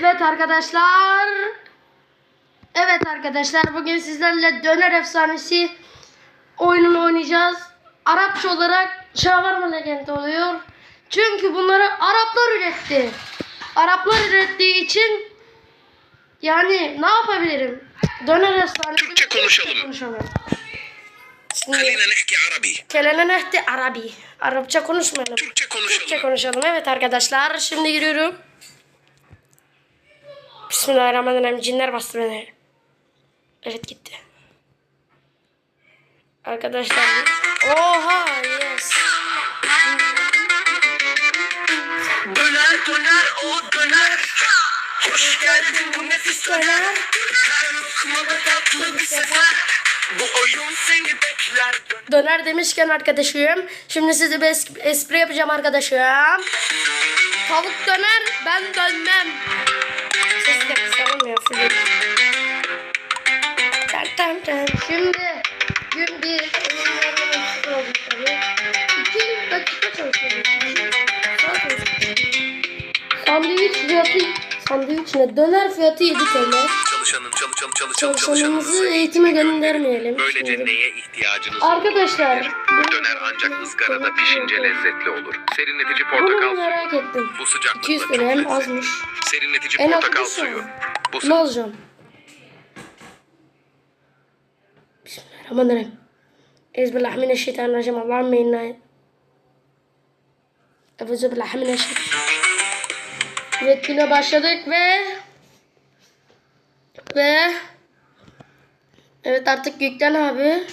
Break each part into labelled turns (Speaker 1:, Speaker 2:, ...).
Speaker 1: Evet arkadaşlar. Evet arkadaşlar bugün sizlerle Döner Efsanesi oyununu oynayacağız. Arapça olarak şavarma legendi oluyor. Çünkü bunları Araplar üretti. Araplar ürettiği için yani ne yapabilirim? Döner Efsanesi
Speaker 2: Türkçe konuşalım.
Speaker 1: konuşalım.
Speaker 2: Kalina Arabi.
Speaker 1: Kalina nehti Arabi. Arapça konuşmayalım.
Speaker 2: Türkçe konuşalım.
Speaker 1: Türkçe konuşalım. Evet arkadaşlar şimdi giriyorum. Bismillahirrahmanirrahim. Cinler bastı beni. Evet gitti. Arkadaşlar. Oha yes.
Speaker 2: Döner döner o döner. Hoş geldin bu nefis döner. Lokmada tatlı bir sefer. Bu oyun seni bekler. Döner.
Speaker 1: Demişken arkadaşım. Şimdi size bir es- espri yapacağım arkadaşım. Tavuk döner ben dönmem. Şimdi gün bir oyunlardan eksik oldu tabii. İki dakika çalışıyoruz. Saat olsun. Sandviç fiyatı sandviç ne? Döner fiyatı 7 TL.
Speaker 2: Çalışanın çalı çalı çalı çalı
Speaker 1: Çalışanımızı eğitime göndermeyelim.
Speaker 2: Böylece
Speaker 1: Şimdi.
Speaker 2: neye ihtiyacınız
Speaker 1: Arkadaşlar,
Speaker 2: olabilir? Döner ancak ızgarada pişince lezzetli olur. Serinletici
Speaker 1: Bunu
Speaker 2: portakal suyu.
Speaker 1: merak ettim.
Speaker 2: Bu sıcaklıkta
Speaker 1: 200
Speaker 2: çok
Speaker 1: TL hem
Speaker 2: lezzetli.
Speaker 1: azmış.
Speaker 2: Serinletici
Speaker 1: En
Speaker 2: portakal suyu. Bu
Speaker 1: Ne alacağım? Bismillahirrahmanirrahim. Ezbillahimineşşeytanirracim. Allahümme inna Euzubillahimineşşeytanirracim. Evet güne başladık ve ve Evet artık yüklen abi.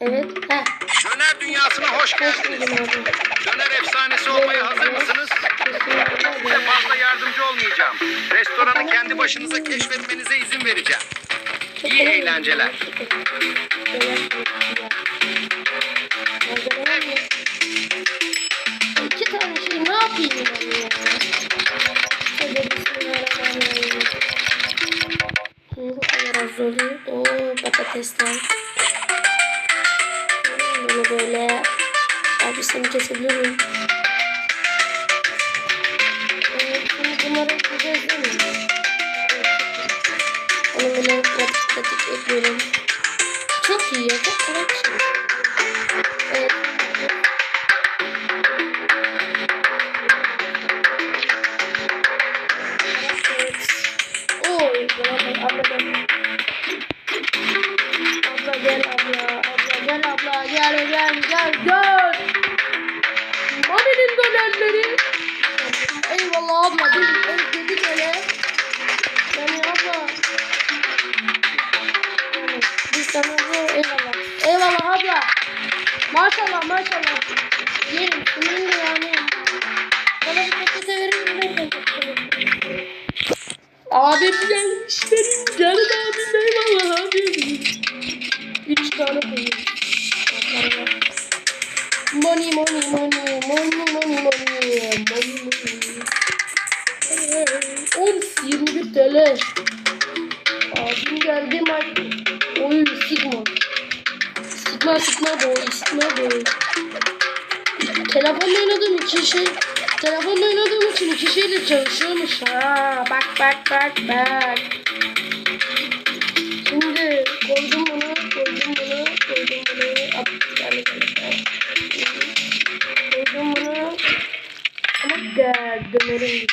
Speaker 1: Evet. Heh.
Speaker 2: Döner dünyasına hoş geldiniz. Döner efsanesi olmaya hazır mısınız? Size fazla yardımcı olmayacağım. Restoranı kendi başınıza keşfetmenize izin vereceğim. İyi eğlenceler.
Speaker 1: İki tane şey ne yapayım ben ya? Şöyle bismillahirrahmanirrahim. Bu kadar az oluyor. Oo patatesler. Bunu böyle abi seni kesebilir miyim? Evet, şimdi bunları ekleyeceğiz değil mi? Onu böyle pratik pratik ekliyorum. Çok iyi ya, çok kolay bir şey. Evet. Gel. Gel gel gel. Mami'nin dönerleri. Eyvallah abla, bir bu eyvallah. Eyvallah abla. Maşallah maşallah. Yerim, senin de yani. Bana bir peçete verir misin? Abim gelmiş benim canım abim eyvallah abim. Üç tane koyuyorum. Sigma sigma boy sigma boy. Telefonla oynadığım için şey telefonla oynadığım için iki şeyle çalışıyormuş ha. Bak bak bak bak. Şimdi koydum bunu, koydum bunu, koydum bunu. At, yani. Koydum bunu. Ama dönerim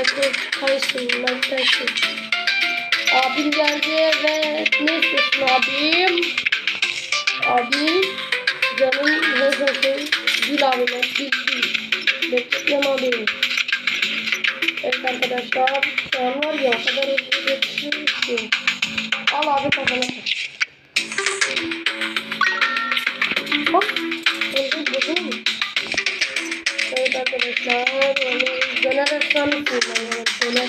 Speaker 1: Michael Tyson, Mike Tyson. Abim geldi ve ne istiyorsun abim? Abim canım olsun? Gül abime, gül gül. Bekletmem abim. Evet arkadaşlar, şu an var ya o kadar hızlı geçiyoruz ki. Al abi kafana tak. Hop. Bozulur mu? Evet arkadaşlar, döner efsanesi. Döner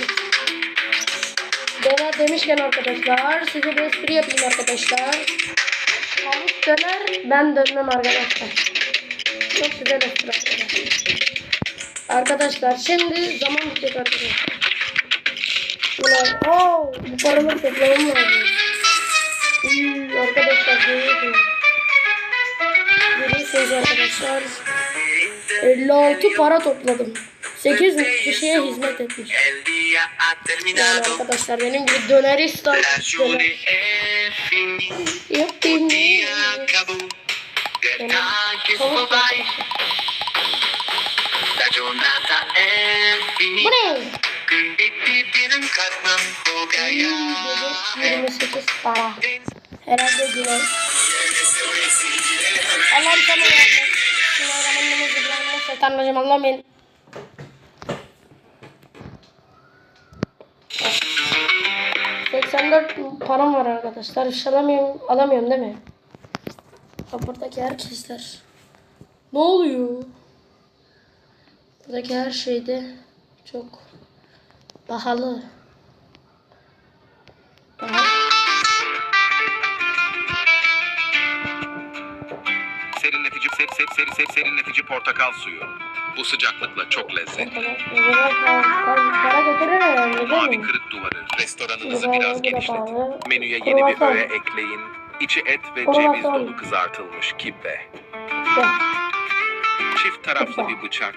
Speaker 1: Döner demişken arkadaşlar size bir espri yapayım arkadaşlar. Tavuk döner ben dönmem arkadaşlar. Çok güzel espri arkadaşlar. Arkadaşlar şimdi zaman bitecek arkadaşlar. Ulan ooo bu paraları toplamam lazım. Uy, arkadaşlar görüyorsunuz. yapıyoruz arkadaşlar. 56 para topladım. 8 kişiye hizmet etmiş. Yani arkadaşlar benim gibi döneristan döner. Yapayım. Ne?
Speaker 2: Benim katmam bu gaya.
Speaker 1: 28 para. Herhalde güzel. Allah'ım sana yardım. Bismillahirrahmanirrahim. Allah'ım beni. ...84 param var arkadaşlar. Hiç alamıyorum, alamıyorum değil mi? Buradaki herkesler. Ne oluyor? Buradaki her şeyde çok pahalı. Pahalı.
Speaker 3: Serinletici ser, ser, ser, ser, serinletici portakal suyu. Bu sıcaklıkla çok lezzetli. Mavi kırık duvarı restoranınızı biraz genişletin. Menüye yeni bir öğe ekleyin. İçi et ve ceviz dolu kızartılmış kibbe. Çift taraflı bir bıçak.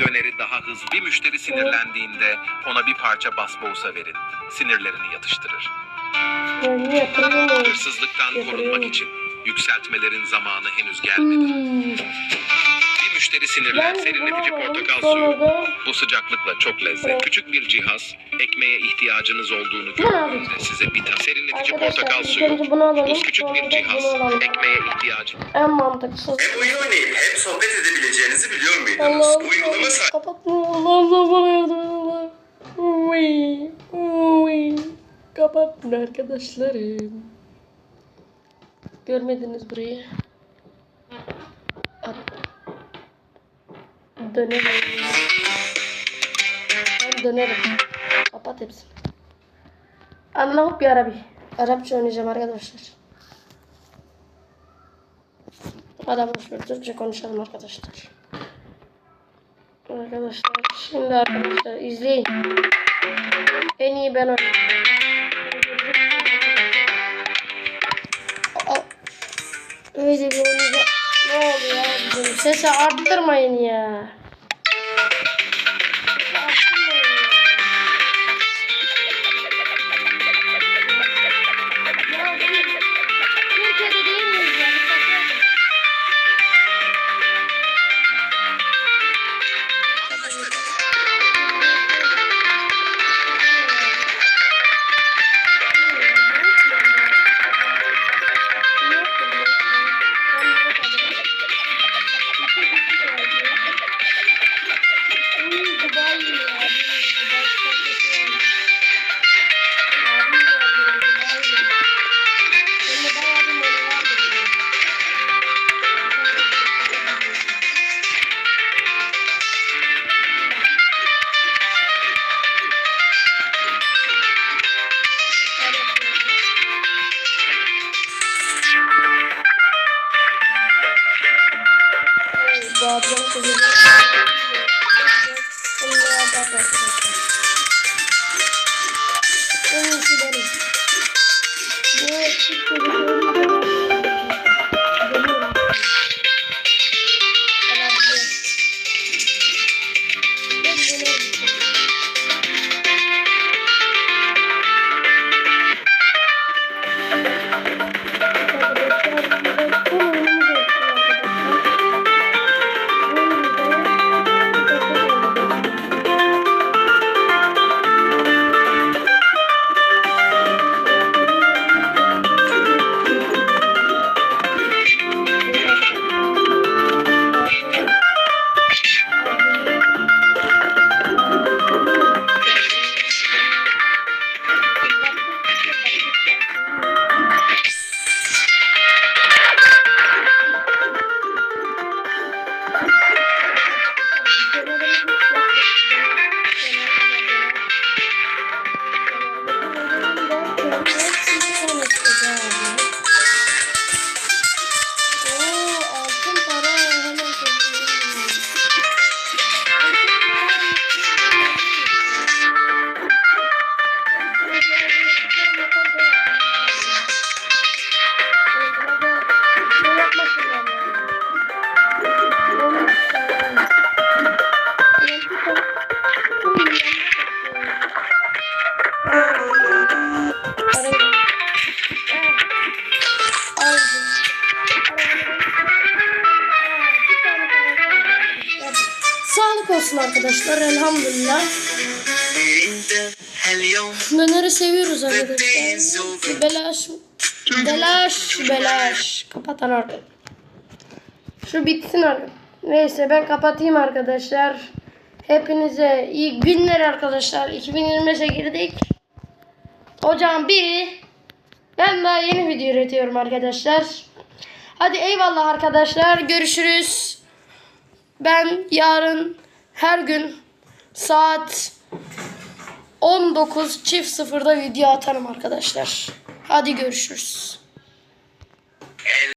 Speaker 3: Döneri daha hızlı. Bir müşteri sinirlendiğinde ona bir parça basbousa verin. Sinirlerini yatıştırır. Hırsızlıktan korunmak için yükseltmelerin zamanı henüz gelmedi. Bir müşteri sinirlen
Speaker 1: Ben
Speaker 3: serinletici portakal
Speaker 1: Sonra
Speaker 3: suyu.
Speaker 1: da
Speaker 3: Bu sıcaklıkla çok lezzetli.
Speaker 1: Evet.
Speaker 3: Küçük bir cihaz, ekmeğe ihtiyacınız olduğunu gördüğünde size bir tane serinletici
Speaker 1: Arkadaşlar
Speaker 3: portakal
Speaker 1: ilk
Speaker 3: suyu.
Speaker 1: önce bunu alalım.
Speaker 3: Bu küçük
Speaker 1: Sonra
Speaker 3: bir cihaz,
Speaker 1: bunu alalım.
Speaker 3: ekmeğe ihtiyacı.
Speaker 1: En mantıklısı.
Speaker 2: Hem oyun oynayıp hem sohbet edebileceğinizi biliyor muydunuz?
Speaker 1: Allah'ım
Speaker 2: Bu uygulama
Speaker 1: kapatma. Allah'ım sen bana yardım et Allah'ım. Uy, uy. Kapatın arkadaşlarım. Görmediniz burayı. Dönerim. Ben dönerim. Kapat hepsini. Anlamık bir Arabi. Arapça oynayacağım arkadaşlar. Boşver Türkçe konuşalım arkadaşlar. Arkadaşlar şimdi arkadaşlar izleyin. En iyi ben oynayayım. Aa, Öyle bir oynayacak. Ne oluyor? Sesi arttırmayın ya. Arkadaşlar. Benim. Bu çocuklarım olsun arkadaşlar. Elhamdülillah. Döneri seviyoruz arkadaşlar. Belaş. Belaş. Belaş. Kapatan orada. Şu bitsin artık. Neyse ben kapatayım arkadaşlar. Hepinize iyi günler arkadaşlar. 2025'e girdik. Ocağın biri. Ben daha yeni video üretiyorum arkadaşlar. Hadi eyvallah arkadaşlar. Görüşürüz. Ben yarın her gün saat 19 çift sıfırda video atarım arkadaşlar. Hadi görüşürüz.